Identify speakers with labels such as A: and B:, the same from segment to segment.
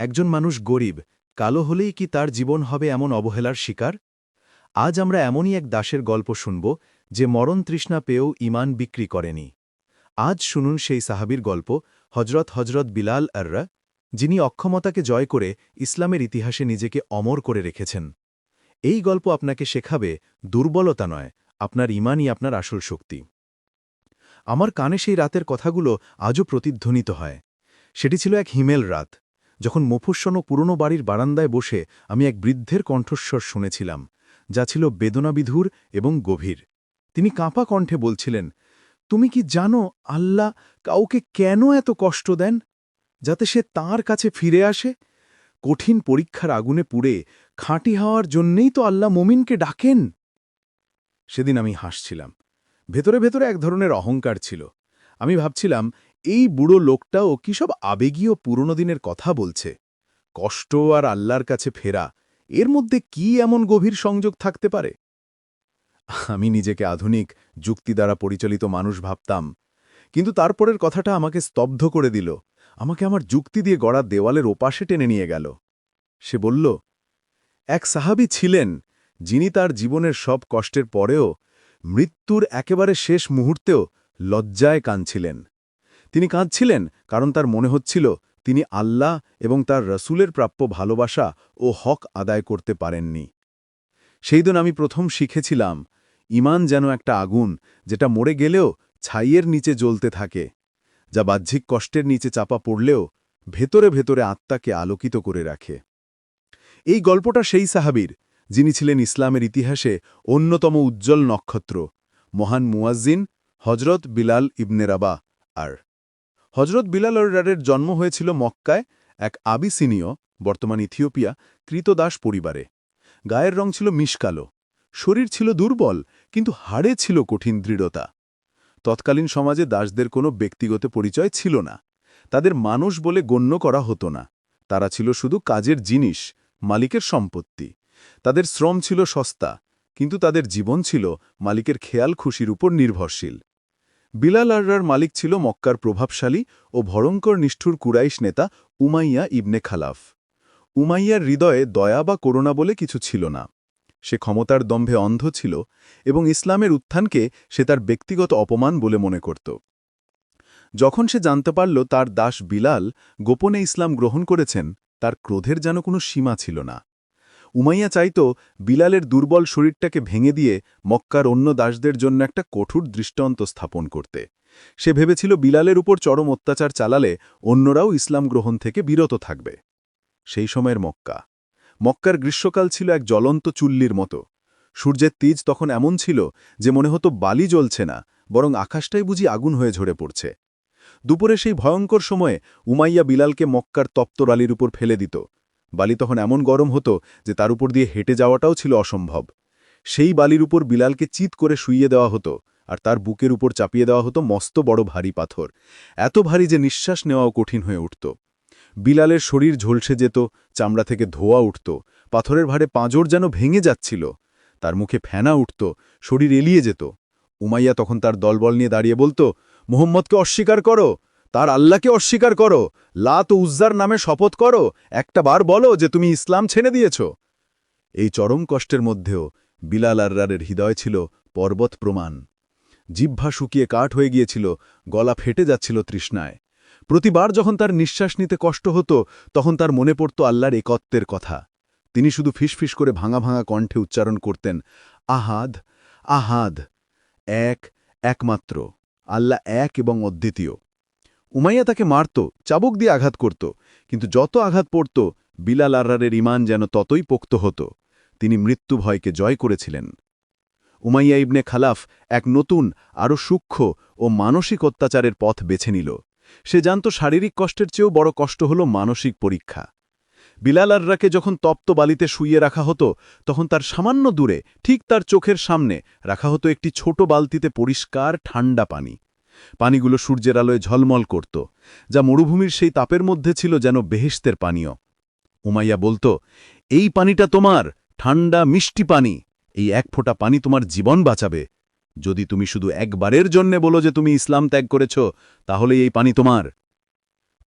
A: একজন মানুষ গরিব, কালো হলেই কি তার জীবন হবে এমন অবহেলার শিকার? আজ আমরা এমনই এক দাসের গল্প শুনব, যে মরণ তৃষ্ণা পেয়েও ইমান বিক্রি করেনি। আজ শুনুন সেই সাহাবির গল্প হজরত হজরত বিলাল আররা, যিনি অক্ষমতাকে জয় করে ইসলামের ইতিহাসে নিজেকে অমর করে রেখেছেন। এই গল্প আপনাকে শেখাবে, দুর্বলতা নয়, আপনার ইমানই আপনার আসল শক্তি। আমার কানে সেই রাতের কথাগুলো আজও প্রতিধ্বনিত হয়। সেটি ছিল এক হিমেল রাত। যখন মফুস্বন পুরনো বাড়ির বারান্দায় বসে আমি এক বৃদ্ধের কণ্ঠস্বর শুনেছিলাম, যা ছিল বেদনাবিধুর এবং গভীর। তিনি কাঁপা কণ্ঠে বলছিলেন, তুমি কি জানো আল্লাহ কাউকে কেন এত কষ্ট দেন, যাতে সে তার কাছে ফিরে আসে? কঠিন পরীক্ষার আগুনে পুড়ে খাঁটি হওয়ার জন্যেই তো আল্লাহ মমিনকে ডাকেন। সেদিন আমি হাসছিলাম। ভেতরে ভেতরে এক ধরনের অহংকার ছিল। আমি ভাবছিলাম এই বুড়ো লোকটাও কি সব আবেগীয় পুরনো দিনের কথা বলছে? কষ্ট আর আল্লাহর কাছে ফেরা, এর মধ্যে কি এমন গভীর সংযোগ থাকতে পারে? আমি নিজেকে আধুনিক, যুক্তি দ্বারা পরিচালিত মানুষ ভাবতাম, কিন্তু তারপরের কথাটা আমাকে স্তব্ধ করে দিল, আমাকে আমার যুক্তি দিয়ে গড়া দেওয়ালের ওপাশে টেনে নিয়ে গেল। সে বলল, এক সাহাবি ছিলেন, যিনি তার জীবনের সব কষ্টের পরেও মৃত্যুর একেবারে শেষ মুহূর্তেও লজ্জায় কাঁদছিলেন। তিনি কাঁদছিলেন, কারণ তার মনে হচ্ছিল তিনি আল্লাহ এবং তার রসুলের প্রাপ্য ভালোবাসা ও হক আদায় করতে পারেননি। সেই দিন আমি প্রথম শিখেছিলাম, ইমান যেন একটা আগুন যেটা মরে গেলেও ছাইয়ের নিচে জ্বলতে থাকে, যা বাহ্যিক কষ্টের নিচে চাপা পড়লেও ভেতরে ভেতরে আত্মাকে আলোকিত করে রাখে। এই গল্পটা সেই সাহাবির, যিনি ছিলেন ইসলামের ইতিহাসে অন্যতম উজ্জ্বল নক্ষত্র, মহান মুয়াজ্জিন হজরত বিলাল ইবনে রাবা আর। হজরত বিলাল রারের জন্ম হয়েছিল মক্কায় এক আবিসিনীয়, বর্তমান ইথিওপিয়া, কৃতদাস পরিবারে। গায়ের রং ছিল মিশকালো। শরীর ছিল দুর্বল, কিন্তু হাড়ে ছিল কঠিন দৃঢ়তা। তৎকালীন সমাজে দাসদের কোনো ব্যক্তিগত পরিচয় ছিল না। তাদের মানুষ বলে গণ্য করা হতো না। তারা ছিল শুধু কাজের জিনিস, মালিকের সম্পত্তি। তাদের শ্রম ছিল সস্তা, কিন্তু তাদের জীবন ছিল মালিকের খেয়াল খুশির উপর নির্ভরশীল। বিলাল আর্রার মালিক ছিল মক্কার প্রভাবশালী ও ভয়ঙ্কর নিষ্ঠুর কুরাইশ নেতা উমাইয়া ইবনে খালাফ। উমাইয়ার হৃদয়ে দয়া বা করুণা বলে কিছু ছিল না। সে ক্ষমতার দম্ভে অন্ধ ছিল এবং ইসলামের উত্থানকে সে তার ব্যক্তিগত অপমান বলে মনে করত। যখন সে জানতে পারল তার দাস বিলাল গোপনে ইসলাম গ্রহণ করেছেন, তার ক্রোধের যেন কোনো সীমা ছিল না। উমাইয়া চাইত বিলালের দুর্বল শরীরটাকে ভেঙে দিয়ে মক্কার অন্য দাসদের জন্য একটা কঠোর দৃষ্টান্ত স্থাপন করতে। সে ভেবেছিল বিলালের উপর চরম অত্যাচার চালালে অন্যরাও ইসলাম গ্রহণ থেকে বিরত থাকবে। সেই সময়ের মক্কা। মক্কার গ্রীষ্মকাল ছিল এক জ্বলন্ত চুল্লির মতো। সূর্যের তেজ তখন এমন ছিল যে মনে হতো বালি জ্বলছে না, বরং আকাশটাই বুঝি আগুন হয়ে ঝরে পড়ছে। দুপুরে সেই ভয়ঙ্কর সময়ে উমাইয়া বিলালকে মক্কার তপ্তরালির উপর ফেলে দিত। বালি তখন এমন গরম হতো যে তার উপর দিয়ে হেঁটে যাওয়াটাও ছিল অসম্ভব। সেই বালির উপর বিলালকে চিত করে শুইয়ে দেওয়া হতো আর তার বুকের উপর চাপিয়ে দেওয়া হতো মস্ত বড় ভারী পাথর। এত ভারী যে নিঃশ্বাস নেওয়াও কঠিন হয়ে উঠত। বিলালের শরীর ঝলসে যেত, চামড়া থেকে ধোয়া উঠত, পাথরের ভারে পাঁজর যেন ভেঙে যাচ্ছিল। তার মুখে ফেনা উঠত, শরীর এলিয়ে যেত। উমাইয়া তখন তার দলবল নিয়ে দাঁড়িয়ে বলতো, মোহাম্মদকে অস্বীকার করো তার আল্লাহকে অস্বীকার করো। লাত উজ্জার নামে শপথ করো। একটা বার বলো যে তুমি ইসলাম ছেড়ে দিয়েছ। এই চরম কষ্টের মধ্যেও বিলাল আর্রারের হৃদয় ছিল পর্বত প্রমাণ। জিহ্বা শুকিয়ে কাঠ হয়ে গিয়েছিল, গলা ফেটে যাচ্ছিল তৃষ্ণায়। প্রতিবার যখন তার নিঃশ্বাস নিতে কষ্ট হতো, তখন তার মনে পড়ত আল্লাহর একত্বের কথা। তিনি শুধু ফিসফিস করে ভাঙা ভাঙা কণ্ঠে উচ্চারণ করতেন, আহাদ আহাদ, এক, একমাত্র, আল্লাহ এক এবং অদ্বিতীয়। উমাইয়া তাকে মারত, চাবুক দিয়ে আঘাত করত, কিন্তু যত আঘাত পড়ত, বিলাল আর্রারের ইমান যেন ততই পোক্ত হতো। তিনি মৃত্যু ভয়কে জয় করেছিলেন। উমাইয়া ইবনে খালাফ এক নতুন, আরও সূক্ষ্ম ও মানসিক অত্যাচারের পথ বেছে নিল। সে জানত শারীরিক কষ্টের চেয়েও বড় কষ্ট হল মানসিক পরীক্ষা। বিলাল আর্রাকে যখন তপ্ত বালিতে শুইয়ে রাখা হতো, তখন তার সামান্য দূরে, ঠিক তার চোখের সামনে, রাখা হতো একটি ছোট বালতিতে পরিষ্কার ঠান্ডা পানি। পানিগুলো সূর্যের আলোয় ঝলমল করত, যা মরুভূমির সেই তাপের মধ্যে ছিল যেন বেহেস্তের পানীয়। উমাইয়া বলতো, এই পানিটা তোমার ঠান্ডা মিষ্টি পানি। এই এক ফোঁটা পানি তোমার জীবন বাঁচাবে। যদি তুমি শুধু একবারের জন্যে বলো যে তুমি ইসলাম ত্যাগ করেছ, তাহলে এই পানি তোমার।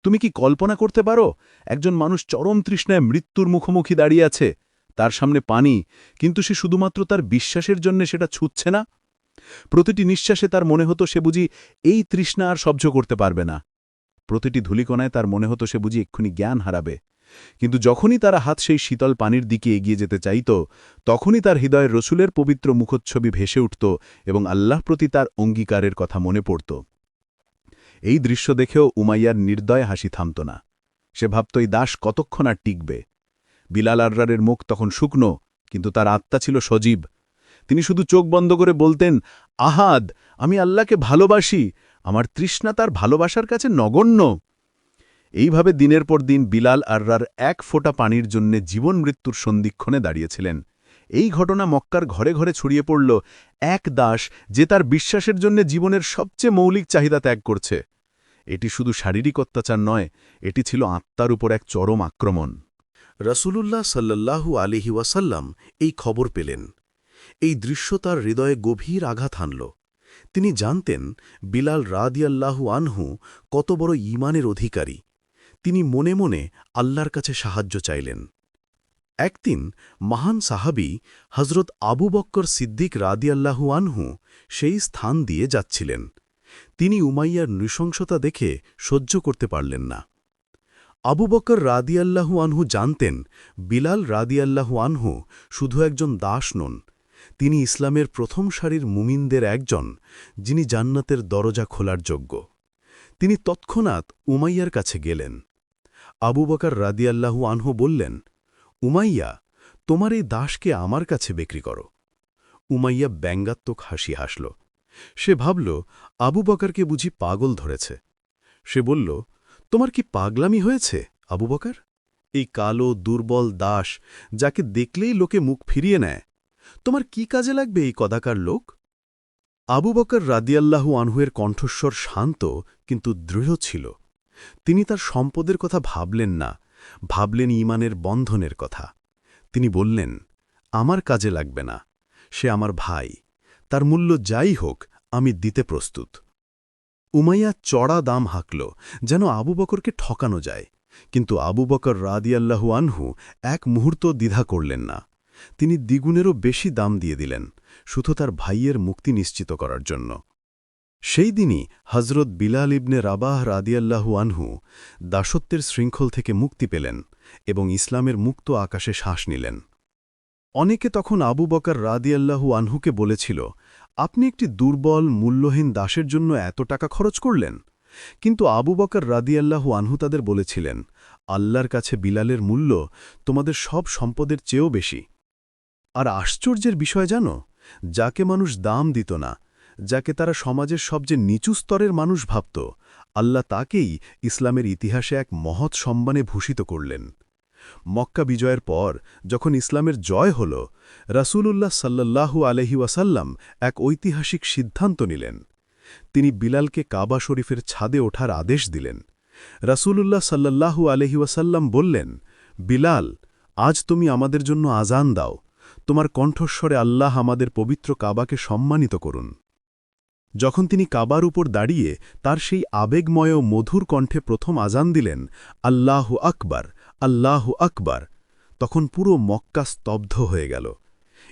B: তুমি কি কল্পনা করতে পারো, একজন মানুষ চরম তৃষ্ণায় মৃত্যুর মুখোমুখি দাঁড়িয়ে আছে, তার সামনে পানি, কিন্তু সে শুধুমাত্র তার বিশ্বাসের জন্য সেটা ছুটছে না? প্রতিটি নিঃশ্বাসে তার মনে হতো সে বুঝি এই তৃষ্ণা আর সহ্য করতে পারবে না। প্রতিটি ধুলিকণায় তার মনে হতো সে বুঝি এক্ষুনি জ্ঞান হারাবে। কিন্তু যখনই তার হাত সেই শীতল পানির দিকে এগিয়ে যেতে চাইত, তখনই তার হৃদয়ের রসুলের পবিত্র মুখচ্ছবি ভেসে উঠত এবং আল্লাহ প্রতি তার অঙ্গীকারের কথা মনে পড়ত। এই দৃশ্য দেখেও উমাইয়ার নির্দয় হাসি থামত না। সে ভাবত, এই দাস কতক্ষণ আর টিকবে? বিলাল আর্রারের মুখ তখন শুকনো, কিন্তু তার আত্মা ছিল সজীব। তিনি শুধু চোখ বন্ধ করে বলতেন, আহাদ, আমি আল্লাহকে ভালোবাসি, আমার তৃষ্ণা তার ভালোবাসার কাছে নগণ্য। এইভাবে দিনের পর দিন বিলাল আর্রার এক ফোঁটা পানির জন্যে জীবন মৃত্যুর সন্ধিক্ষণে দাঁড়িয়েছিলেন। এই ঘটনা মক্কার ঘরে ঘরে ছড়িয়ে পড়ল, এক দাস যে তার বিশ্বাসের জন্য জীবনের সবচেয়ে মৌলিক চাহিদা ত্যাগ করছে। এটি শুধু শারীরিক অত্যাচার নয়, এটি ছিল আত্মার উপর এক চরম আক্রমণ।
C: রসুলুল্লাহ সাল্লাল্লাহু আলিহি ওয়াসাল্লাম এই খবর পেলেন। এই দৃশ্য তার হৃদয়ে গভীর আঘাত হানল। তিনি জানতেন বিলাল রাদিয়াল্লাহু আনহু কত বড় ঈমানের অধিকারী। তিনি মনে মনে আল্লাহর কাছে সাহায্য চাইলেন। একদিন মহান সাহাবি হজরত আবু বক্কর সিদ্দিক রাদিয়াল্লাহু আনহু সেই স্থান দিয়ে যাচ্ছিলেন। তিনি উমাইয়ার নৃশংসতা দেখে সহ্য করতে পারলেন না। আবু বকর রাদিয়াল্লাহু আনহু জানতেন বিলাল রাদিয়াল্লাহু আনহু শুধু একজন দাস নন তিনি ইসলামের প্রথম সারির মুমিনদের একজন, যিনি জান্নাতের দরজা খোলার যোগ্য। তিনি তৎক্ষণাৎ উমাইয়ার কাছে গেলেন। আবু বকার রাদিয়াল্লাহু আনহু বললেন, উমাইয়া, তোমার এই দাসকে আমার কাছে বিক্রি করো। উমাইয়া ব্যঙ্গাত্মক হাসি হাসল। সে ভাবল, আবু বকারকে বুঝি পাগল ধরেছে। সে বলল, তোমার কি পাগলামি হয়েছে, আবু বকার? এই কালো, দুর্বল দাস, যাকে দেখলেই লোকে মুখ ফিরিয়ে নেয় তোমার কি কাজে লাগবে এই কদাকার লোক? আবু বকর রাদিয়াল্লাহু আনহুয়ের কণ্ঠস্বর শান্ত, কিন্তু দৃঢ় ছিল। তিনি তার সম্পদের কথা ভাবলেন না, ভাবলেন ইমানের বন্ধনের কথা। তিনি বললেন, আমার কাজে লাগবে না, সে আমার ভাই। তার মূল্য যাই হোক, আমি দিতে প্রস্তুত। উমাইয়া চড়া দাম হাঁকল, যেন আবু বকরকে ঠকানো যায়। কিন্তু আবু বকর রাদিয়াল্লাহু আনহু এক মুহূর্ত দ্বিধা করলেন না। তিনি দ্বিগুণেরও বেশি দাম দিয়ে দিলেন শুধু তার ভাইয়ের মুক্তি নিশ্চিত করার জন্য। সেই দিনই হজরত বিলাল ইবনে রাবাহ রাদিয়াল্লাহু আনহু দাসত্বের শৃঙ্খল থেকে মুক্তি পেলেন এবং ইসলামের মুক্ত আকাশে শ্বাস নিলেন। অনেকে তখন আবু বকর রাদিয়াল্লাহু আনহুকে বলেছিল, আপনি একটি দুর্বল, মূল্যহীন দাসের জন্য এত টাকা খরচ করলেন? কিন্তু আবু বকর রাদিয়াল্লাহু আনহু তাদের বলেছিলেন, আল্লাহর কাছে বিলালের মূল্য তোমাদের সব সম্পদের চেয়েও বেশি। আর আশ্চর্যের বিষয় জানো? যাকে মানুষ দাম দিত না, যাকে তারা সমাজের সবচেয়ে নিচু স্তরের মানুষ ভাবত, আল্লাহ তাকেই ইসলামের ইতিহাসে এক মহৎ সম্মানে ভূষিত করলেন। মক্কা বিজয়ের পর যখন ইসলামের জয় হল, রাসূলুল্লাহ সাল্লাল্লাহু আলহি এক ঐতিহাসিক সিদ্ধান্ত নিলেন। তিনি বিলালকে কাবা শরীফের ছাদে ওঠার আদেশ দিলেন। রাসূলুল্লাহ সাল্লাল্লাহু আলহি ওয়াসাল্লাম বললেন, বিলাল, আজ তুমি আমাদের জন্য আজান দাও। তোমার কণ্ঠস্বরে আল্লাহ আমাদের পবিত্র কাবাকে সম্মানিত করুন। যখন তিনি কাবার উপর দাঁড়িয়ে তার সেই আবেগময় মধুর কণ্ঠে প্রথম আজান দিলেন, আল্লাহ আকবার আল্লাহ আকবার, তখন পুরো মক্কা স্তব্ধ হয়ে গেল।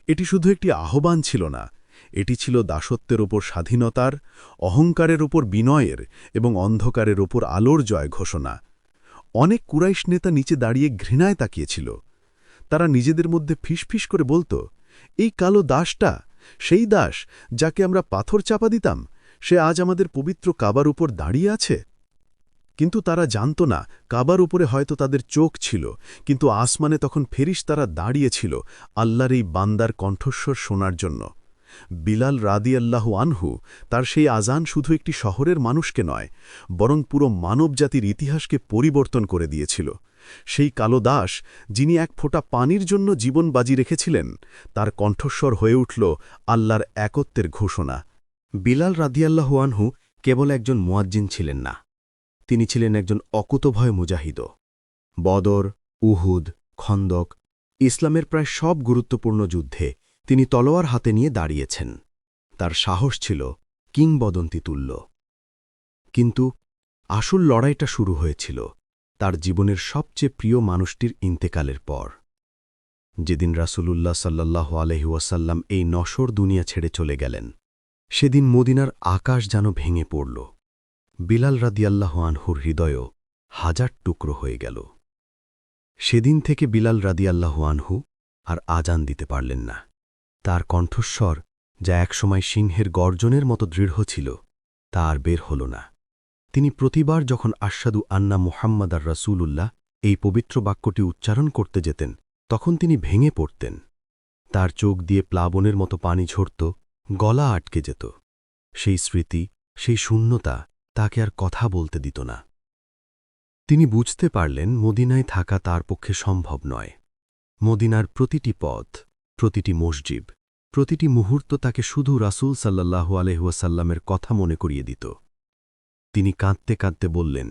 C: এটি শুধু একটি আহ্বান ছিল না, এটি ছিল দাসত্বের ওপর স্বাধীনতার, অহংকারের ওপর বিনয়ের এবং অন্ধকারের ওপর আলোর জয় ঘোষণা। অনেক কুরাইশ নেতা নিচে দাঁড়িয়ে ঘৃণায় তাকিয়েছিল। তারা নিজেদের মধ্যে ফিসফিস করে বলত, এই কালো দাসটা, সেই দাস যাকে আমরা পাথর চাপা দিতাম, সে আজ আমাদের পবিত্র কাবার উপর দাঁড়িয়ে আছে? কিন্তু তারা জানত না, কাবার উপরে হয়তো তাদের চোখ ছিল, কিন্তু আসমানে তখন ফেরিস তারা দাঁড়িয়েছিল আল্লাহর এই বান্দার কণ্ঠস্বর শোনার জন্য। বিলাল রাদি রাদিয়াল্লাহু আনহু তার সেই আজান শুধু একটি শহরের মানুষকে নয়, বরং পুরো মানবজাতির ইতিহাসকে পরিবর্তন করে দিয়েছিল। সেই কালো দাস যিনি এক ফোঁটা পানির জন্য জীবন বাজি রেখেছিলেন, তার কণ্ঠস্বর হয়ে উঠল আল্লাহর একত্বের ঘোষণা। বিলাল রাদিয়াল্লাহু আনহু কেবল একজন মুয়াজ্জিন ছিলেন না, তিনি ছিলেন একজন অকুতভয় মুজাহিদ বদর, উহুদ, খন্দক, ইসলামের প্রায় সব গুরুত্বপূর্ণ যুদ্ধে তিনি তলোয়ার হাতে নিয়ে দাঁড়িয়েছেন। তার সাহস ছিল কিংবদন্তি তুল্য কিন্তু আসল লড়াইটা শুরু হয়েছিল তার জীবনের সবচেয়ে প্রিয় মানুষটির ইন্তেকালের পর। যেদিন রাসূলুল্লাহ সাল্লাহ আলহিউসাল্লাম এই নশর দুনিয়া ছেড়ে চলে গেলেন, সেদিন মদিনার আকাশ যেন ভেঙে পড়ল। বিলাল রাদিয়াল্লাহ আনহুর হৃদয়ও হাজার টুকরো হয়ে গেল। সেদিন থেকে বিলাল রাদিয়াল্লাহ আনহু আর আজান দিতে পারলেন না। তার কণ্ঠস্বর যা একসময় সিংহের গর্জনের মতো দৃঢ় ছিল, তা আর বের হল না। তিনি প্রতিবার যখন আশাদু আন্না মুহাম্মদ আর রাসূলুল্লাহ এই পবিত্র বাক্যটি উচ্চারণ করতে যেতেন, তখন তিনি ভেঙে পড়তেন। তার চোখ দিয়ে প্লাবনের মতো পানি ঝরত, গলা আটকে যেত। সেই স্মৃতি, সেই শূন্যতা তাকে আর কথা বলতে দিত না। তিনি বুঝতে পারলেন মদিনায় থাকা তার পক্ষে সম্ভব নয়। মদিনার প্রতিটি পথ, প্রতিটি মসজিদ, প্রতিটি মুহূর্ত তাকে শুধু রাসূল সাল্লাল্লাহু আলহুয়াসাল্লামের কথা মনে করিয়ে দিত। তিনি কাঁদতে কাঁদতে বললেন,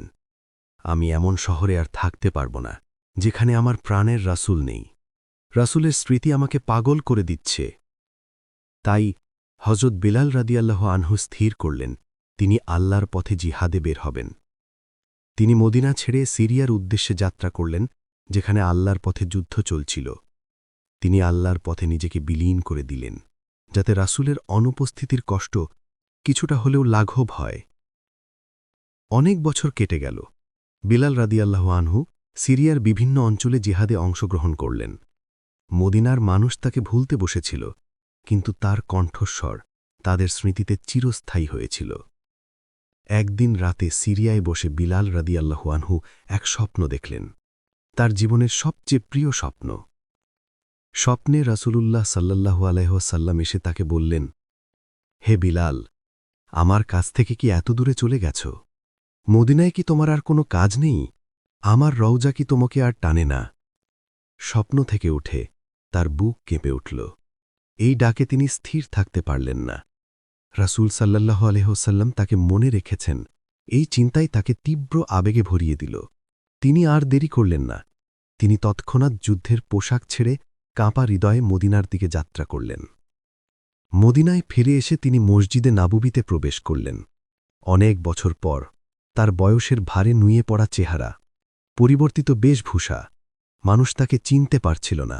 C: আমি এমন শহরে আর থাকতে পারব না, যেখানে আমার প্রাণের রাসূল নেই। রাসূলের স্মৃতি আমাকে পাগল করে দিচ্ছে। তাই হজরত বিলাল রাদিয়াল্লাহ আনহু স্থির করলেন, তিনি আল্লাহর পথে জিহাদে বের হবেন। তিনি মদিনা ছেড়ে সিরিয়ার উদ্দেশ্যে যাত্রা করলেন, যেখানে আল্লাহর পথে যুদ্ধ চলছিল। তিনি আল্লাহর পথে নিজেকে বিলীন করে দিলেন, যাতে রাসূলের অনুপস্থিতির কষ্ট কিছুটা হলেও লাঘব হয়। অনেক বছর কেটে গেল। বিলাল রাদিয়াল্লাহ আনহু সিরিয়ার বিভিন্ন অঞ্চলে জিহাদে অংশগ্রহণ করলেন। মদিনার মানুষ তাকে ভুলতে বসেছিল, কিন্তু তার কণ্ঠস্বর তাদের স্মৃতিতে চিরস্থায়ী হয়েছিল। একদিন রাতে সিরিয়ায় বসে বিলাল রাদিয়াল্লাহু আনহু এক স্বপ্ন দেখলেন। তার জীবনের সবচেয়ে প্রিয় স্বপ্ন। স্বপ্নে রাসূলুল্লাহ সাল্লাল্লাহু আলাইহসাল্লাম এসে তাকে বললেন, হে বিলাল, আমার কাছ থেকে কি এত দূরে চলে গেছ? মদিনায় কি তোমার আর কোনো কাজ নেই? আমার রওজা কি তোমাকে আর টানে না? স্বপ্ন থেকে উঠে তার বুক কেঁপে উঠল। এই ডাকে তিনি স্থির থাকতে পারলেন না। রাসূল সাল্লাল্লাহু আলহ্লাম তাকে মনে রেখেছেন। এই চিন্তাই তাকে তীব্র আবেগে ভরিয়ে দিল। তিনি আর দেরি করলেন না। তিনি তৎক্ষণাৎ যুদ্ধের পোশাক ছেড়ে কাঁপা হৃদয়ে মদিনার দিকে যাত্রা করলেন। মদিনায় ফিরে এসে তিনি মসজিদে নাবুবিতে প্রবেশ করলেন। অনেক বছর পর তার বয়সের ভারে নুয়ে পড়া চেহারা, পরিবর্তিত বেশভূষা মানুষ তাকে চিনতে পারছিল না।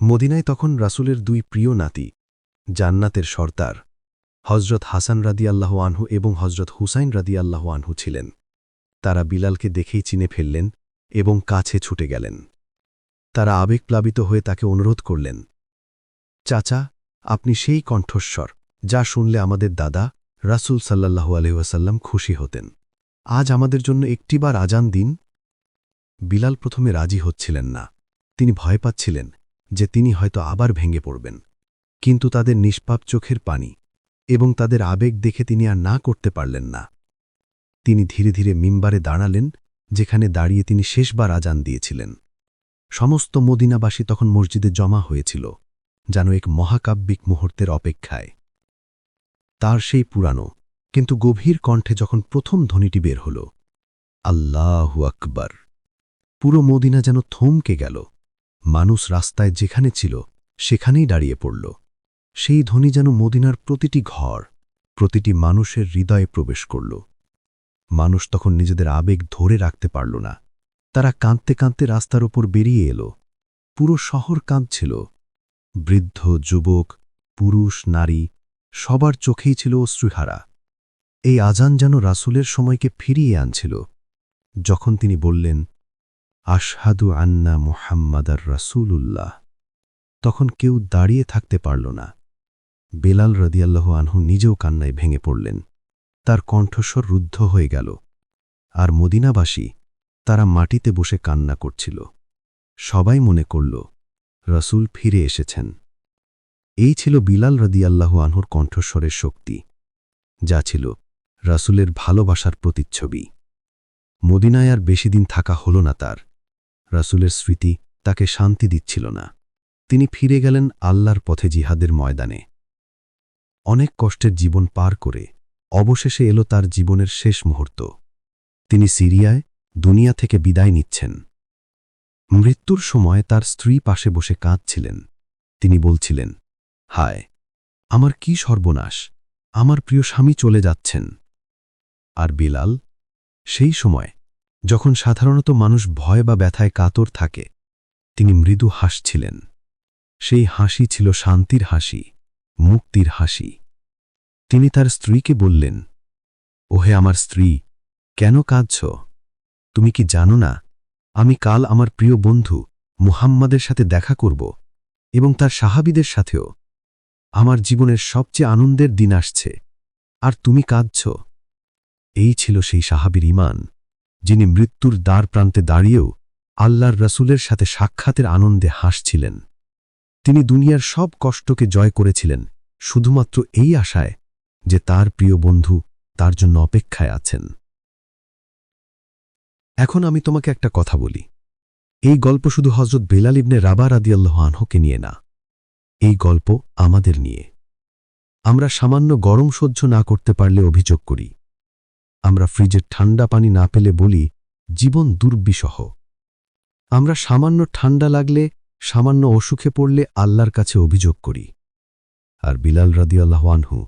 C: মদিনায় তখন রাসূলের দুই প্রিয় নাতি, জান্নাতের সর্তার হজরত হাসান রাদিয়াল্লাহ আনহু এবং হজরত হুসাইন রাদিয়াল্লাহ আনহু ছিলেন। তারা বিলালকে দেখেই চিনে ফেললেন এবং কাছে ছুটে গেলেন। তারা আবেগপ্লাবিত হয়ে তাকে অনুরোধ করলেন, চাচা, আপনি সেই কণ্ঠস্বর, যা শুনলে আমাদের দাদা রাসূল সাল্লাল্লাহু আলহাসাল্লাম খুশি হতেন। আজ আমাদের জন্য একটিবার আজান দিন। বিলাল প্রথমে রাজি হচ্ছিলেন না। তিনি ভয় পাচ্ছিলেন যে তিনি হয়তো আবার ভেঙে পড়বেন। কিন্তু তাদের নিষ্পাপ চোখের পানি এবং তাদের আবেগ দেখে তিনি আর না করতে পারলেন না। তিনি ধীরে ধীরে মিম্বারে দাঁড়ালেন, যেখানে দাঁড়িয়ে তিনি শেষবার আজান দিয়েছিলেন। সমস্ত মদিনাবাসী তখন মসজিদে জমা হয়েছিল, যেন এক মহাকাব্যিক মুহূর্তের অপেক্ষায়। তার সেই পুরানো, কিন্তু গভীর কণ্ঠে যখন প্রথম ধ্বনিটি বের হল, আল্লাহু আকবর পুরো মদিনা যেন থমকে গেল। মানুষ রাস্তায় যেখানে ছিল, সেখানেই দাঁড়িয়ে পড়ল। সেই ধ্বনি যেন মদিনার প্রতিটি ঘর, প্রতিটি মানুষের হৃদয়ে প্রবেশ করল। মানুষ তখন নিজেদের আবেগ ধরে রাখতে পারল না। তারা কাঁদতে কাঁদতে রাস্তার ওপর বেরিয়ে এলো। পুরো শহর কাঁদছিল। বৃদ্ধ, যুবক, পুরুষ, নারী সবার চোখেই ছিল অশ্রুহারা এই আজান যেন রাসূলের সময়কে ফিরিয়ে আনছিল। যখন তিনি বললেন, আশহাদু আন্না মুহাম্মাদার রাসূলুল্লাহ। তখন কেউ দাঁড়িয়ে থাকতে পারল না। বেলাল রদিয়াল্লাহ আনহু নিজেও কান্নায় ভেঙে পড়লেন। তার কণ্ঠস্বর রুদ্ধ হয়ে গেল। আর মদিনাবাসী, তারা মাটিতে বসে কান্না করছিল। সবাই মনে করল, রসুল ফিরে এসেছেন। এই ছিল বিলাল রদিয়াল্লাহু আনহুর কণ্ঠস্বরের শক্তি, যা ছিল রাসূলের ভালোবাসার প্রতিচ্ছবি। মদিনায় আর বেশি দিন থাকা হল না তার। রাসূলের স্মৃতি তাকে শান্তি দিচ্ছিল না। তিনি ফিরে গেলেন আল্লাহর পথে জিহাদের ময়দানে। অনেক কষ্টের জীবন পার করে অবশেষে এলো তার জীবনের শেষ মুহূর্ত। তিনি সিরিয়ায় দুনিয়া থেকে বিদায় নিচ্ছেন। মৃত্যুর সময় তার স্ত্রী পাশে বসে কাঁদছিলেন। তিনি বলছিলেন হায়, আমার কি সর্বনাশ, আমার প্রিয় স্বামী চলে যাচ্ছেন।
B: আর বিলাল, সেই সময়, যখন সাধারণত মানুষ ভয় বা ব্যথায় কাতর থাকে, তিনি মৃদু হাসছিলেন। সেই হাসি ছিল শান্তির হাসি, মুক্তির হাসি। তিনি তার স্ত্রীকে বললেন, ওহে আমার স্ত্রী, কেন কাঁদছ? তুমি কি জানো না, আমি কাল আমার প্রিয় বন্ধু মুহাম্মাদের সাথে দেখা করব এবং তার সাহাবিদের সাথেও আমার জীবনের সবচেয়ে আনন্দের দিন আসছে। আর তুমি কাঁদছ। এই ছিল সেই সাহাবির ইমান যিনি মৃত্যুর দ্বার প্রান্তে দাঁড়িয়েও আল্লাহর রসুলের সাথে সাক্ষাতের আনন্দে হাসছিলেন। তিনি দুনিয়ার সব কষ্টকে জয় করেছিলেন, শুধুমাত্র এই আশায় যে তার প্রিয় বন্ধু তার জন্য অপেক্ষায় আছেন। এখন আমি তোমাকে একটা কথা বলি। এই গল্প শুধু হজরত বেলাল ইবনে রাবা রাদিয়াল্লাহ আনহকে নিয়ে না এই গল্প আমাদের নিয়ে। আমরা সামান্য গরম সহ্য না করতে পারলে অভিযোগ করি। আমরা ফ্রিজের ঠান্ডা পানি না পেলে বলি, জীবন দুর্বিষহ। আমরা সামান্য ঠান্ডা লাগলে, সামান্য অসুখে পড়লে আল্লাহর কাছে অভিযোগ করি। আর বিলাল রাদিয়াল্লাহ আনহু,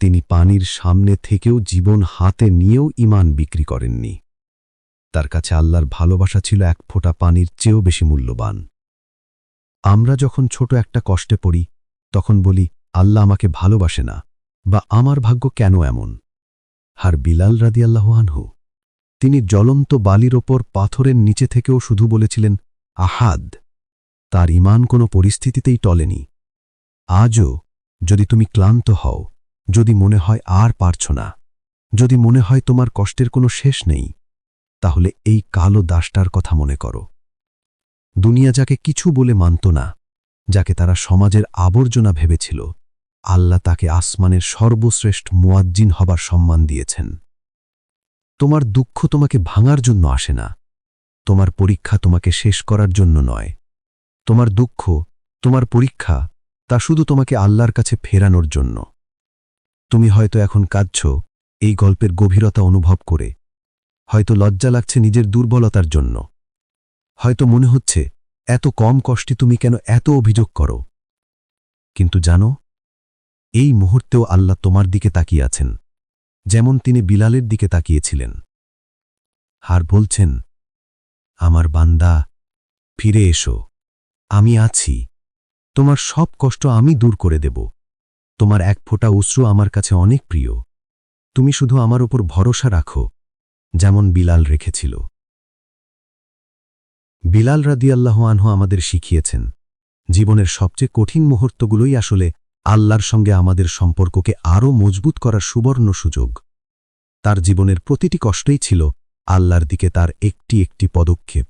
B: তিনি পানির সামনে থেকেও জীবন হাতে নিয়েও ইমান বিক্রি করেননি। তার কাছে আল্লাহর ভালোবাসা ছিল এক ফোঁটা পানির চেয়েও বেশি মূল্যবান। আমরা যখন ছোট একটা কষ্টে পড়ি, তখন বলি, আল্লাহ আমাকে ভালোবাসে না, বা আমার ভাগ্য কেন এমন? আর বিলাল রাদিয়াল্লাহ আনহু, তিনি জ্বলন্ত বালির ওপর পাথরের নিচে থেকেও শুধু বলেছিলেন, আহাদ, তার ইমান কোনো পরিস্থিতিতেই টলেনি। আজও যদি তুমি ক্লান্ত হও, যদি মনে হয় আর পারছ না, যদি মনে হয় তোমার কষ্টের কোনো শেষ নেই, তাহলে এই কালো দাসটার কথা মনে করো। দুনিয়া যাকে কিছু বলে মানত না, যাকে তারা সমাজের আবর্জনা ভেবেছিল, আল্লাহ তাকে আসমানের সর্বশ্রেষ্ঠ মুয়াজ্জিন হবার সম্মান দিয়েছেন। তোমার দুঃখ তোমাকে ভাঙার জন্য আসে না, তোমার পরীক্ষা তোমাকে শেষ করার জন্য নয়। তোমার দুঃখ, তোমার পরীক্ষা, তা শুধু তোমাকে আল্লাহর কাছে ফেরানোর জন্য। তুমি হয়তো এখন কাঁদছ, এই গল্পের গভীরতা অনুভব করে, হয়তো লজ্জা লাগছে নিজের দুর্বলতার জন্য। হয়তো মনে হচ্ছে, এত কম কষ্টে তুমি কেন এত অভিযোগ করো? কিন্তু জানো, এই মুহূর্তেও আল্লাহ তোমার দিকে তাকিয়ে আছেন, যেমন তিনি বিলালের দিকে তাকিয়েছিলেন। হার বলছেন, আমার বান্দা, ফিরে এসো, আমি আছি, তোমার সব কষ্ট আমি দূর করে দেব, তোমার এক ফোঁটা অশ্রু আমার কাছে অনেক প্রিয়, তুমি শুধু আমার ওপর ভরসা রাখো, যেমন বিলাল রেখেছিল। বিলাল রাদিয়াল্লাহ আনহ আমাদের শিখিয়েছেন, জীবনের সবচেয়ে কঠিন মুহূর্তগুলোই আসলে আল্লাহর সঙ্গে আমাদের সম্পর্ককে আরও মজবুত করার সুবর্ণ সুযোগ। তার জীবনের প্রতিটি কষ্টই ছিল আল্লাহর দিকে তার একটি একটি পদক্ষেপ।